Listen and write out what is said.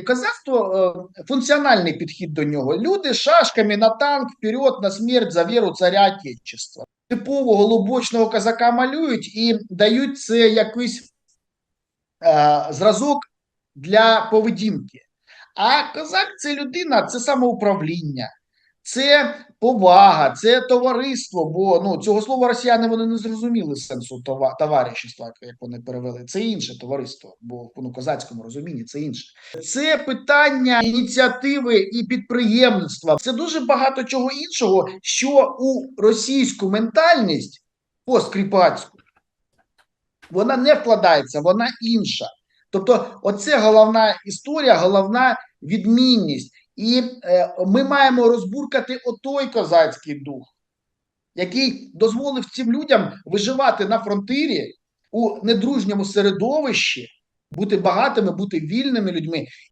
Козацтво е, функціональний підхід до нього. Люди шашками на танк, вперед, на смерть за віру царя Отечества. Типового лубочного казака малюють і дають це якийсь е, зразок для поведінки. А козак це людина, це самоуправління, це повага, це товариство. Бо ну, цього слова росіяни вони не зрозуміли сенсу това, як вони перевели. Це інше товариство, бо в ну, козацькому розумінні це інше. Це питання ініціативи і підприємництва. Це дуже багато чого іншого, що у російську ментальність посткріпацьку вона не вкладається, вона інша. Тобто, оце головна історія, головна відмінність. І е, ми маємо розбуркати отой козацький дух, який дозволив цим людям виживати на фронтирі у недружньому середовищі, бути багатими, бути вільними людьми